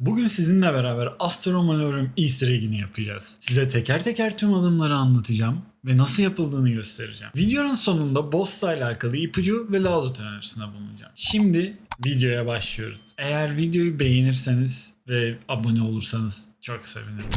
Bugün sizinle beraber Astromalorium Easter egg'ini yapacağız. Size teker teker tüm adımları anlatacağım ve nasıl yapıldığını göstereceğim. Videonun sonunda boss'la alakalı ipucu ve Laudat önerisinde bulunacağım. Şimdi videoya başlıyoruz. Eğer videoyu beğenirseniz ve abone olursanız çok sevinirim.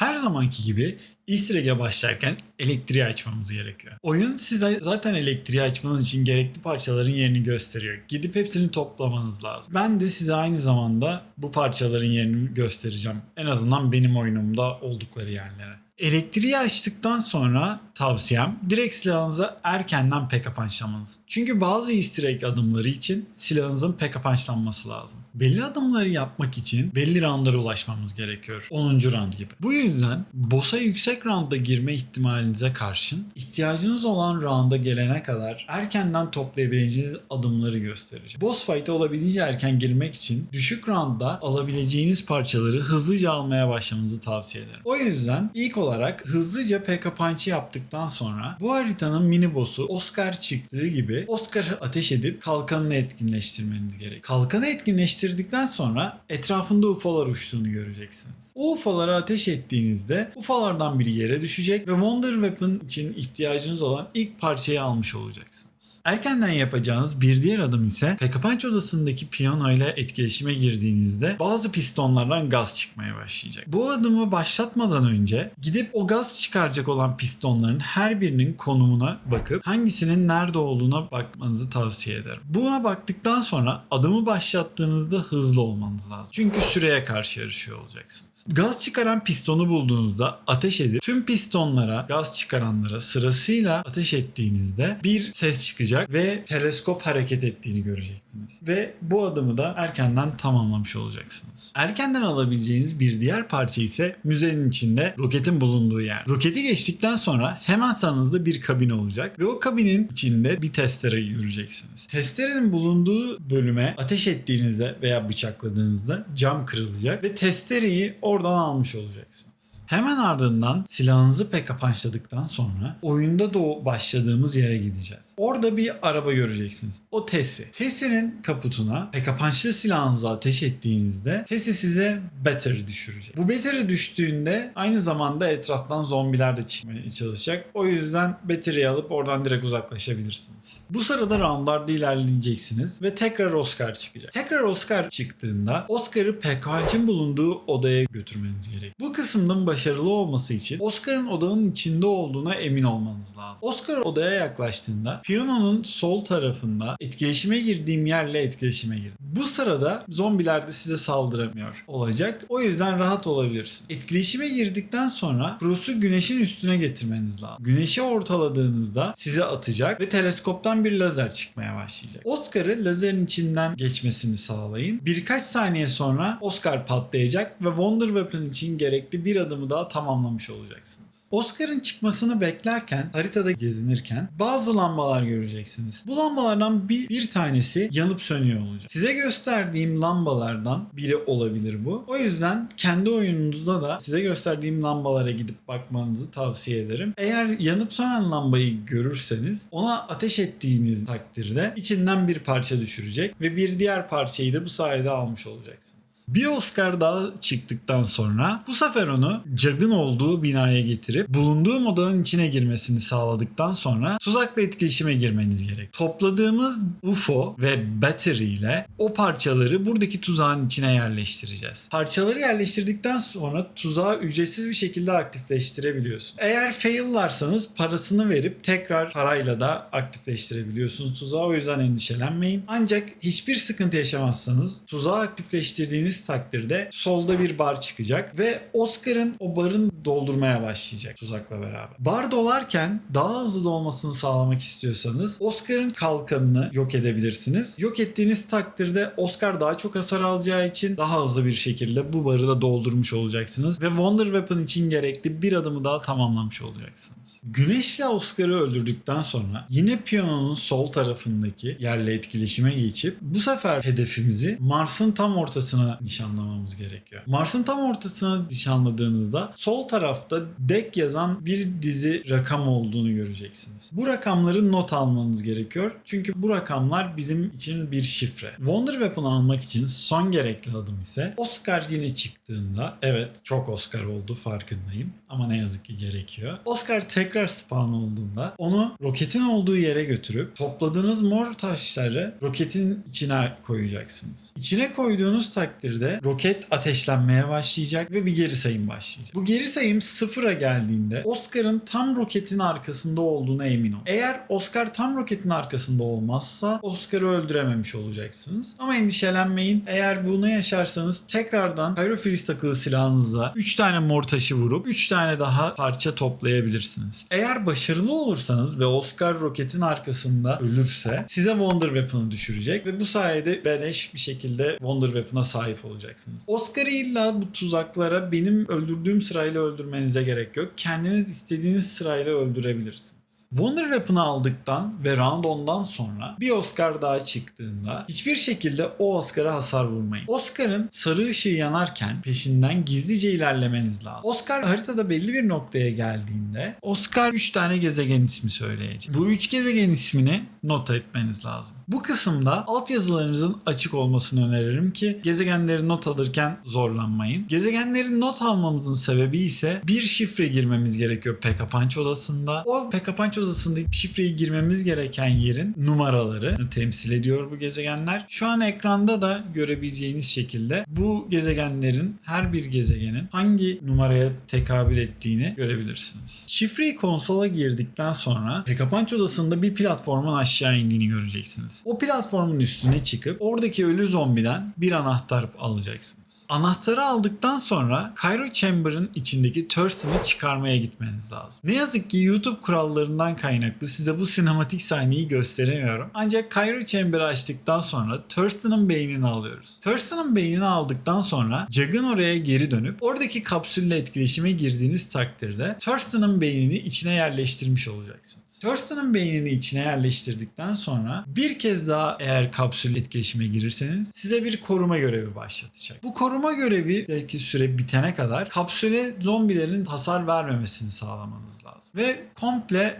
Her zamanki gibi Easter egg'e başlarken elektriği açmamız gerekiyor. Oyun size zaten elektriği açmanız için gerekli parçaların yerini gösteriyor. Gidip hepsini toplamanız lazım. Ben de size aynı zamanda bu parçaların yerini göstereceğim. En azından benim oyunumda oldukları yerlere. Elektriği açtıktan sonra tavsiyem direkt silahınıza erkenden peka punchlanmanız. Çünkü bazı easter egg adımları için silahınızın peka punchlanması lazım. Belli adımları yapmak için belli roundlara ulaşmamız gerekiyor. 10. round gibi. Bu yüzden boss'a yüksek roundda girme ihtimalinize karşın ihtiyacınız olan rounda gelene kadar erkenden toplayabileceğiniz adımları göstereceğim. Boss fight'a olabildiğince erken girmek için düşük roundda alabileceğiniz parçaları hızlıca almaya başlamanızı tavsiye ederim. O yüzden ilk olarak hızlıca PK Punch'ı yaptıktan sonra bu haritanın mini boss'u Oscar çıktığı gibi Oscar'ı ateş edip kalkanını etkinleştirmeniz gerek. Kalkanı etkinleştirdikten sonra etrafında UFO'lar uçtuğunu göreceksiniz. O UFO'lara ateş ettiğinizde UFO'lardan biri yere düşecek ve Wonder Weapon için ihtiyacınız olan ilk parçayı almış olacaksınız. Erkenden yapacağınız bir diğer adım ise Punch odasındaki piyano ile etkileşime girdiğinizde bazı pistonlardan gaz çıkmaya başlayacak. Bu adımı başlatmadan önce gidip o gaz çıkaracak olan pistonların her birinin konumuna bakıp hangisinin nerede olduğuna bakmanızı tavsiye ederim. Buna baktıktan sonra adımı başlattığınızda hızlı olmanız lazım. Çünkü süreye karşı yarışıyor olacaksınız. Gaz çıkaran pistonu bulduğunuzda ateş edip tüm pistonlara, gaz çıkaranlara sırasıyla ateş ettiğinizde bir ses çıkacak ve teleskop hareket ettiğini göreceksiniz. Ve bu adımı da erkenden tamamlamış olacaksınız. Erkenden alabileceğiniz bir diğer parça ise müzenin içinde roketin bulunduğu yer. Roketi geçtikten sonra hemen sağınızda bir kabin olacak ve o kabinin içinde bir testere göreceksiniz. Testerenin bulunduğu bölüme ateş ettiğinizde veya bıçakladığınızda cam kırılacak ve testereyi oradan almış olacaksınız. Hemen ardından silahınızı peka punchladıktan sonra oyunda da başladığımız yere gideceğiz. Orada bir araba göreceksiniz. O Tesi. Tesi'nin kaputuna peka punchlı silahınızı ateş ettiğinizde Tesi size battery düşürecek. Bu battery düştüğünde aynı zamanda etraftan zombiler de çıkmaya çalışacak. O yüzden battery'yi alıp oradan direkt uzaklaşabilirsiniz. Bu sırada roundlarda ilerleyeceksiniz ve tekrar Oscar çıkacak. Tekrar Oscar çıktığında Oscar'ı Pekanc'ın bulunduğu odaya götürmeniz gerek. Bu kısımdan başarılı olması için Oscar'ın odanın içinde olduğuna emin olmanız lazım. Oscar odaya yaklaştığında piyanonun sol tarafında etkileşime girdiğim yerle etkileşime gir. Bu sırada zombiler de size saldıramıyor olacak. O yüzden rahat olabilirsin. Etkileşime girdikten sonra Bruce'u güneşin üstüne getirmeniz lazım. Güneşi ortaladığınızda size atacak ve teleskoptan bir lazer çıkmaya başlayacak. Oscar'ı lazerin içinden geçmesini sağlayın. Birkaç saniye sonra Oscar patlayacak ve Wonder Weapon için gerekli bir adımı daha tamamlamış olacaksınız. Oscar'ın çıkmasını beklerken haritada gezinirken bazı lambalar göreceksiniz. Bu lambalardan bir, bir tanesi yanıp sönüyor olacak. Size gösterdiğim lambalardan biri olabilir bu. O yüzden kendi oyununuzda da size gösterdiğim lambalara gidip bakmanızı tavsiye ederim. Eğer yanıp sönen lambayı görürseniz ona ateş ettiğiniz takdirde içinden bir parça düşürecek ve bir diğer parçayı da bu sayede almış olacaksınız. Bir Oscar daha çıktıktan sonra bu sefer onu Jug'ın olduğu binaya getirip bulunduğu odanın içine girmesini sağladıktan sonra tuzakla etkileşime girmeniz gerek. Topladığımız UFO ve battery ile o parçaları buradaki tuzağın içine yerleştireceğiz. Parçaları yerleştirdikten sonra tuzağı ücretsiz bir şekilde aktifleştirebiliyorsun. Eğer fail'larsanız parasını verip tekrar parayla da aktifleştirebiliyorsunuz tuzağı. O yüzden endişelenmeyin. Ancak hiçbir sıkıntı yaşamazsanız tuzağı aktifleştirdiğiniz takdirde solda bir bar çıkacak ve Oscar'ın o barın doldurmaya başlayacak tuzakla beraber. Bar dolarken daha hızlı dolmasını sağlamak istiyorsanız Oscar'ın kalkanını yok edebilirsiniz. Yok ettiğiniz takdirde Oscar daha çok hasar alacağı için daha hızlı bir şekilde bu barı da doldurmuş olacaksınız ve Wonder Weapon için gerekli bir adımı daha tamamlamış olacaksınız. Olacaksınız. Güneşle Oscar'ı öldürdükten sonra yine piyanonun sol tarafındaki yerle etkileşime geçip bu sefer hedefimizi Mars'ın tam ortasına nişanlamamız gerekiyor. Mars'ın tam ortasına nişanladığınızda sol tarafta dek yazan bir dizi rakam olduğunu göreceksiniz. Bu rakamları not almanız gerekiyor. Çünkü bu rakamlar bizim için bir şifre. Wonder Weapon'ı almak için son gerekli adım ise Oscar yine çıktığında evet çok Oscar oldu farkındayım ama ne yazık ki gerekiyor. Oscar tekrar spawn olduğunda onu roketin olduğu yere götürüp topladığınız mor taşları roketin içine koyacaksınız. İçine koyduğunuz takdirde roket ateşlenmeye başlayacak ve bir geri sayım başlayacak. Bu geri sayım sıfıra geldiğinde Oscar'ın tam roketin arkasında olduğuna emin ol. Eğer Oscar tam roketin arkasında olmazsa Oscar'ı öldürememiş olacaksınız. Ama endişelenmeyin. Eğer bunu yaşarsanız tekrardan Pyrophilus takılı silahınızla 3 tane mor taşı vurup 3 tane daha parça toplayabilirsiniz. Eğer başarılı olursanız ve Oscar roketin arkasında ölürse size Wonder Weapon'ı düşürecek ve bu sayede beleş bir şekilde Wonder Weapon'a sahip olacaksınız. Oscar'ı illa bu tuzaklara benim öldürdüğüm sırayla öldürmenize gerek yok. Kendiniz istediğiniz sırayla öldürebilirsiniz. Wonder Weapon'ı aldıktan ve round ondan sonra bir Oscar daha çıktığında hiçbir şekilde o Oscar'a hasar vurmayın. Oscar'ın sarı ışığı yanarken peşinden gizlice ilerlemeniz lazım. Oscar haritada belli bir noktaya geldiğinde Oscar 3 tane gezegen ismi söyleyecek. Bu 3 gezegen ismini not etmeniz lazım. Bu kısımda altyazılarınızın açık olmasını öneririm ki gezegenleri not alırken zorlanmayın. Gezegenleri not almamızın sebebi ise bir şifre girmemiz gerekiyor Pekka odasında. O Pekka Punch odasındaki şifreyi girmemiz gereken yerin numaraları temsil ediyor bu gezegenler. Şu an ekranda da görebileceğiniz şekilde bu gezegenlerin her bir gezegenin hangi numaraya tekabül ettiğini görebilirsiniz. Şifreyi konsola girdikten sonra Punch odasında bir platformun aşağı indiğini göreceksiniz. O platformun üstüne çıkıp oradaki ölü zombiden bir anahtar alacaksınız. Anahtarı aldıktan sonra Cairo Chamber'ın içindeki Thurston'ı çıkarmaya gitmeniz lazım. Ne yazık ki YouTube kurallarından kaynaklı size bu sinematik sahneyi gösteremiyorum. Ancak Cairo Chamber'ı açtıktan sonra Thurston'ın beynini alıyoruz. Thurston'ın beynini aldıktan sonra Jug'ın oraya geri dönüp oradaki kapsülle etkileşime girdiğiniz takdirde Thurston'ın beynini içine yerleştirmiş olacaksınız. Thurston'ın beynini içine yerleştirdikten sonra bir kez daha eğer kapsül etkileşime girirseniz size bir koruma görevi başlatacak. Bu koruma görevi belki süre bitene kadar kapsüle zombilerin hasar vermemesini sağlamanız lazım. Ve komple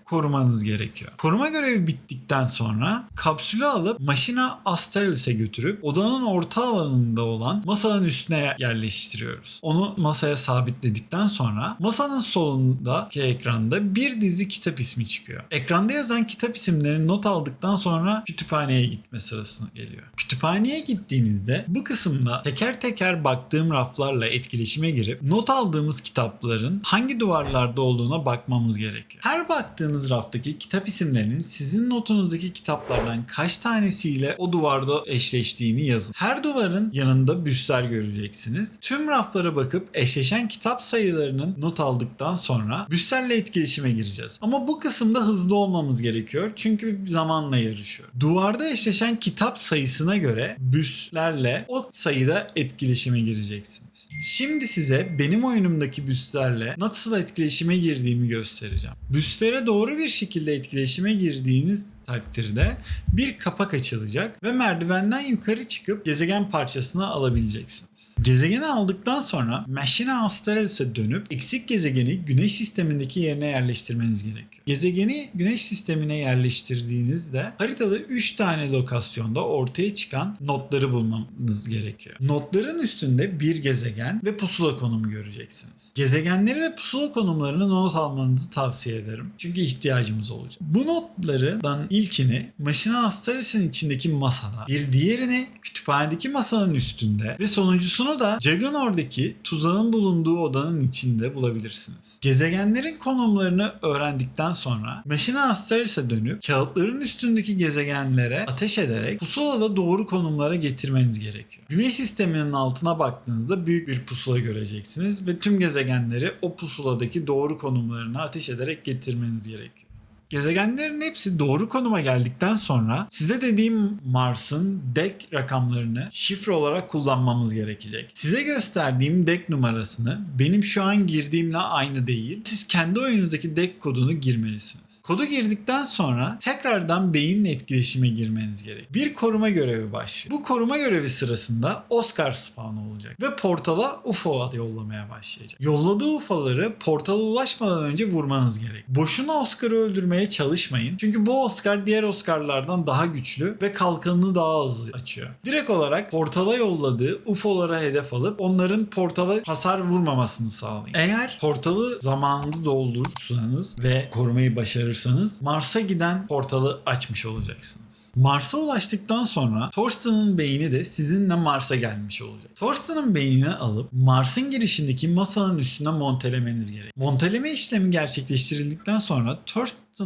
korumanız gerekiyor. Koruma görevi bittikten sonra kapsülü alıp Maşina Astralis'e götürüp odanın orta alanında olan masanın üstüne yerleştiriyoruz. Onu masaya sabitledikten sonra masanın solundaki ekranda bir dizi kitap ismi çıkıyor. Ekranda yazan kitap isimlerini not aldıktan sonra kütüphaneye gitme sırası geliyor. Kütüphaneye gittiğinizde bu kısımda teker teker baktığım raflarla etkileşime girip not aldığımız kitapların hangi duvarlarda olduğuna bakmamız gerekiyor. Her baktığınız raftaki kitap isimlerinin sizin notunuzdaki kitaplardan kaç tanesiyle o duvarda eşleştiğini yazın. Her duvarın yanında büstler göreceksiniz. Tüm raflara bakıp eşleşen kitap sayılarının not aldıktan sonra büstlerle etkileşime gireceğiz. Ama bu kısımda hızlı olmamız gerekiyor çünkü zamanla yarışıyor. Duvarda eşleşen kitap sayısına göre büstlerle o sayıda etkileşime gireceksiniz. Şimdi size benim oyunumdaki büstlerle nasıl etkileşime girdiğimi göstereceğim. Büstlere doğru bir şekilde etkileşime girdiğiniz takdirde bir kapak açılacak ve merdivenden yukarı çıkıp gezegen parçasını alabileceksiniz. Gezegeni aldıktan sonra Machina Astralis'e dönüp eksik gezegeni güneş sistemindeki yerine yerleştirmeniz gerekiyor. Gezegeni güneş sistemine yerleştirdiğinizde haritada 3 tane lokasyonda ortaya çıkan notları bulmanız gerekiyor. Notların üstünde bir gezegen ve pusula konumu göreceksiniz. Gezegenleri ve pusula konumlarını not almanızı tavsiye ederim. Çünkü ihtiyacımız olacak. Bu notlardan ilkini Maşina Astralis'in içindeki masada, bir diğerini kütüphanedeki masanın üstünde ve sonuncusunu da Juggernaut'daki tuzağın bulunduğu odanın içinde bulabilirsiniz. Gezegenlerin konumlarını öğrendikten sonra Maşina Astralis'e dönüp kağıtların üstündeki gezegenlere ateş ederek pusulada doğru konumlara getirmeniz gerekiyor. Güneş sisteminin altına baktığınızda büyük bir pusula göreceksiniz ve tüm gezegenleri o pusuladaki doğru konumlarına ateş ederek getirmeniz gerekiyor. Gezegenlerin hepsi doğru konuma geldikten sonra size dediğim Mars'ın deck rakamlarını şifre olarak kullanmamız gerekecek. Size gösterdiğim deck numarasını benim şu an girdiğimle aynı değil. Siz kendi oyununuzdaki deck kodunu girmelisiniz. Kodu girdikten sonra tekrardan beyinle etkileşime girmeniz gerek. Bir koruma görevi başlıyor. Bu koruma görevi sırasında Oscar spawn olacak ve portala UFO yollamaya başlayacak. Yolladığı UFO'ları portala ulaşmadan önce vurmanız gerek. Boşuna Oscar'ı öldürmeye çalışmayın. Çünkü bu Oscar diğer Oscar'lardan daha güçlü ve kalkanını daha hızlı açıyor. Direkt olarak portala yolladığı UFO'lara hedef alıp onların portala hasar vurmamasını sağlayın. Eğer portalı zamanında doldurursanız ve korumayı başarırsanız Mars'a giden portalı açmış olacaksınız. Mars'a ulaştıktan sonra Thorsten'ın beyni de sizinle Mars'a gelmiş olacak. Thorsten'ın beynini alıp Mars'ın girişindeki masanın üstüne montelemeniz gerek. Monteleme işlemi gerçekleştirildikten sonra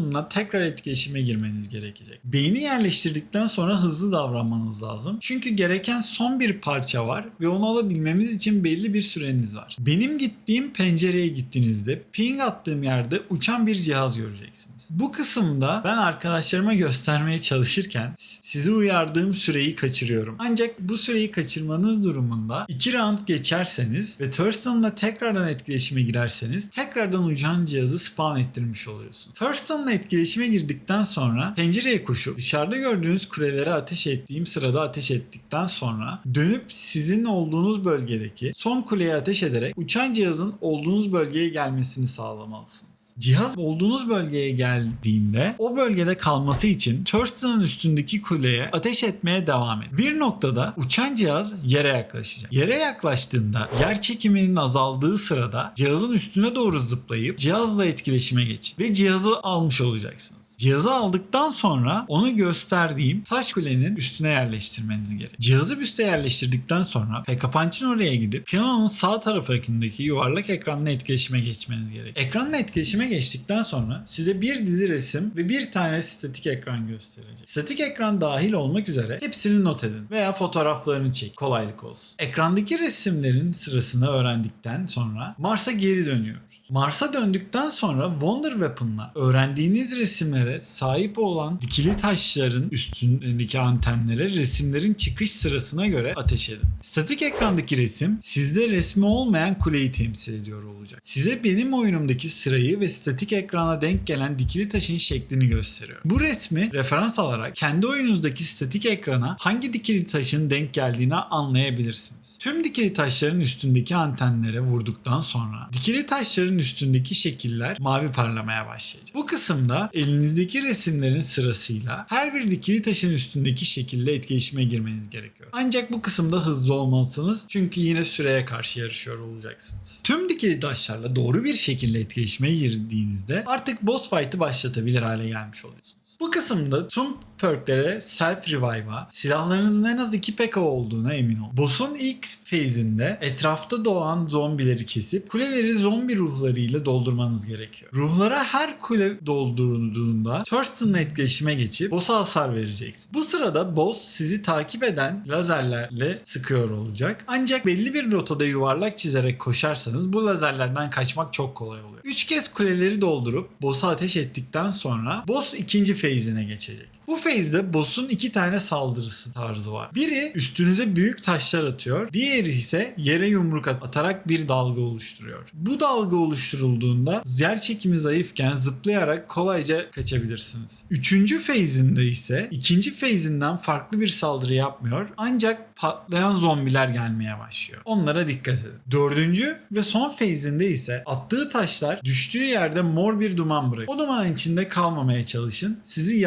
Thorsten'la tekrar etkileşime girmeniz gerekecek. Beyni yerleştirdikten sonra hızlı davranmanız lazım. Çünkü gereken son bir parça var ve onu alabilmemiz için belli bir süreniz var. Benim gittiğim pencereye gittiğinizde ping attığım yerde uçan bir cihaz göreceksiniz. Bu kısımda ben arkadaşlarıma göstermeye çalışırken sizi uyardığım süreyi kaçırıyorum. Ancak bu süreyi kaçırmanız durumunda 2 round geçerseniz ve Thurston'la tekrardan etkileşime girerseniz tekrardan uçan cihazı spawn ettirmiş oluyorsun. Thurston'la etkileşime girdikten sonra pencereye koşup dışarıda gördüğünüz kulelere ateş ettiğim sırada ateş ettikten sonra dönüp sizin olduğunuz bölgedeki son kuleye ateş ederek uçan cihazın olduğunuz bölgeye gelmesini sağlamalısınız. Cihaz olduğunuz bölgeye geldiğinde o bölgede kalması için Thurston'ın üstündeki kuleye ateş etmeye devam et. Bir noktada uçan cihaz yere yaklaşacak. Yere yaklaştığında yer çekiminin azaldığı sırada cihazın üstüne doğru zıplayıp cihazla etkileşime geçin ve cihazı almış olacaksınız. Cihazı aldıktan sonra onu gösterdiğim taş kulenin üstüne yerleştirmeniz gerek. Cihazı üste yerleştirdikten sonra Pekka Punch'ın oraya gidip piyanonun sağ tarafındaki yuvarlak ekranla etkileşime geçmeniz gerek. Ekranla etkileşime geçtikten sonra size bir dizi resim ve bir tane statik ekran gösterecek. Statik ekran dahil olmak üzere hepsini not edin veya fotoğraflarını çek kolaylık olsun. Ekrandaki resimlerin sırasını öğrendikten sonra Mars'a geri dönüyoruz. Mars'a döndükten sonra Wonder Weapon'la öğrendiğiniz resimlere sahip olan dikili taşların üstündeki antenlere resimlerin çıkış sırasına göre ateş edin. Statik ekrandaki resim sizde resmi olmayan kuleyi temsil ediyor olacak. Size benim oyunumdaki sırayı ve statik ekrana denk gelen dikili taşın şeklini gösteriyor. Bu resmi referans alarak kendi oyununuzdaki statik ekrana hangi dikili taşın denk geldiğini anlayabilirsiniz. Tüm dikili taşların üstündeki antenlere vurduktan sonra dikili taşların üstündeki şekiller mavi parlamaya başlayacak. Bu kısımda elinizdeki resimlerin sırasıyla her bir dikili taşın üstündeki şekille etkileşime girmeniz gerekiyor. Ancak bu kısımda hızlı olmalısınız çünkü yine süreye karşı yarışıyor olacaksınız. Tüm dikili taşlarla doğru bir şekilde etkileşime girdiğinizde artık boss fight'ı başlatabilir hale gelmiş oluyorsunuz. Bu kısımda tüm perklere self revive'a, silahlarınızın en az 2 PK olduğuna emin ol. Boss'un ilk phase'inde etrafta doğan zombileri kesip kuleleri zombi ruhlarıyla doldurmanız gerekiyor. Ruhlara her kule doldurulduğunda Thurston'la etkileşime geçip boss'a hasar vereceksin. Bu sırada boss sizi takip eden lazerlerle sıkıyor olacak. Ancak belli bir rotada yuvarlak çizerek koşarsanız bu lazerlerden kaçmak çok kolay oluyor. 3 kez kuleleri doldurup boss'a ateş ettikten sonra boss ikinci phase'ine geçecek. Bu phase'de boss'un iki tane saldırısı tarzı var. Biri üstünüze büyük taşlar atıyor. Diğeri ise yere yumruk at- atarak bir dalga oluşturuyor. Bu dalga oluşturulduğunda yer çekimi zayıfken zıplayarak kolayca kaçabilirsiniz. Üçüncü phase'inde ise ikinci phase'inden farklı bir saldırı yapmıyor. Ancak patlayan zombiler gelmeye başlıyor. Onlara dikkat edin. Dördüncü ve son phase'inde ise attığı taşlar düştüğü yerde mor bir duman bırakıyor. O dumanın içinde kalmamaya çalışın. Sizi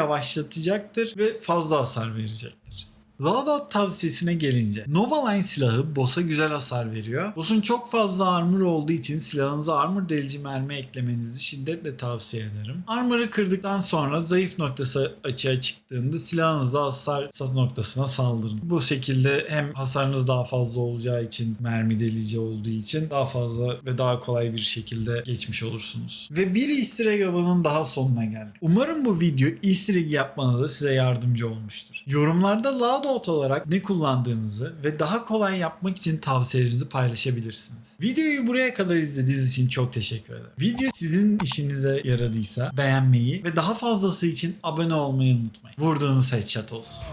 yavaşlatacaktır ve fazla hasar verecektir. Loadout tavsiyesine gelince Novaline silahı boss'a güzel hasar veriyor. Boss'un çok fazla armor olduğu için silahınıza armor delici mermi eklemenizi şiddetle tavsiye ederim. Armor'ı kırdıktan sonra zayıf noktası açığa çıktığında silahınızla hasar noktasına saldırın. Bu şekilde hem hasarınız daha fazla olacağı için mermi delici olduğu için daha fazla ve daha kolay bir şekilde geçmiş olursunuz. Ve bir easter egg avının daha sonuna geldik. Umarım bu video easter egg yapmanıza size yardımcı olmuştur. Yorumlarda Loud loadout olarak ne kullandığınızı ve daha kolay yapmak için tavsiyelerinizi paylaşabilirsiniz. Videoyu buraya kadar izlediğiniz için çok teşekkür ederim. Video sizin işinize yaradıysa beğenmeyi ve daha fazlası için abone olmayı unutmayın. Vurduğunuz headshot olsun.